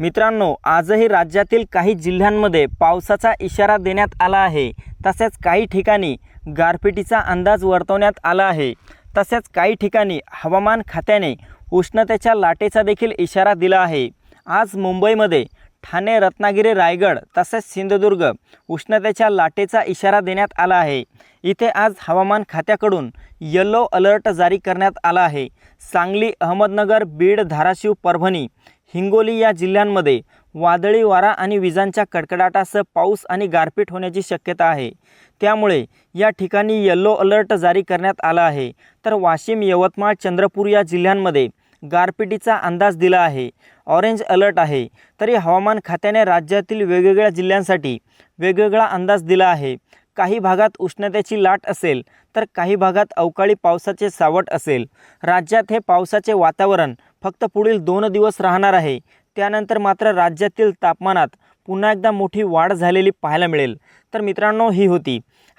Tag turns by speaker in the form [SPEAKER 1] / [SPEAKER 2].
[SPEAKER 1] मित्रांनो आजही राज्यातील काही जिल्ह्यांमध्ये पावसाचा इशारा देण्यात आला आहे. तसेच काही ठिकाणी गारपिटीचा अंदाज वर्तवण्यात आला आहे. तसेच काही ठिकाणी हवामान खात्याने उष्णतेच्या लाटेचा देखील इशारा दिला आहे. आज मुंबईमध्ये ठाणे रत्नागिरी रायगड तसेच सिंधुदुर्ग उष्णतेच्या लाटेचा इशारा देण्यात आला आहे. इथे आज हवामान खात्याकडून येलो अलर्ट जारी करण्यात आला आहे. सांगली अहमदनगर बीड धाराशिव परभणी हिंगोली या जिल्ह्यांमध्ये वादळी वारा आणि विजांच्या कडकडाटासह पाऊस आणि गारपीट होण्याची शक्यता आहे. त्यामुळे या ठिकाणी येल्लो अलर्ट जारी करण्यात आला आहे. तर वाशिम यवतमाळ चंद्रपूर या जिल्ह्यांमध्ये गारपिटीचा अंदाज दिला आहे. ऑरेंज अलर्ट आहे. तरी हवामान खात्याने राज्यातील वेगवेगळ्या जिल्ह्यांसाठी वेगवेगळा अंदाज दिला आहे. काही भागात उष्णतेची लाट असेल तर काही भागात अवकाळी पावसाचे सावट असेल. राज्यात हे पावसाचे वातावरण फक्त पुढील दोन दिवस राहणार आहे. त्यानंतर मात्र राज्यातील तापमानात पुन्हा एकदा मोठी वाढ झालेली पाहायला मिळेल. तर मित्रांनो ही होती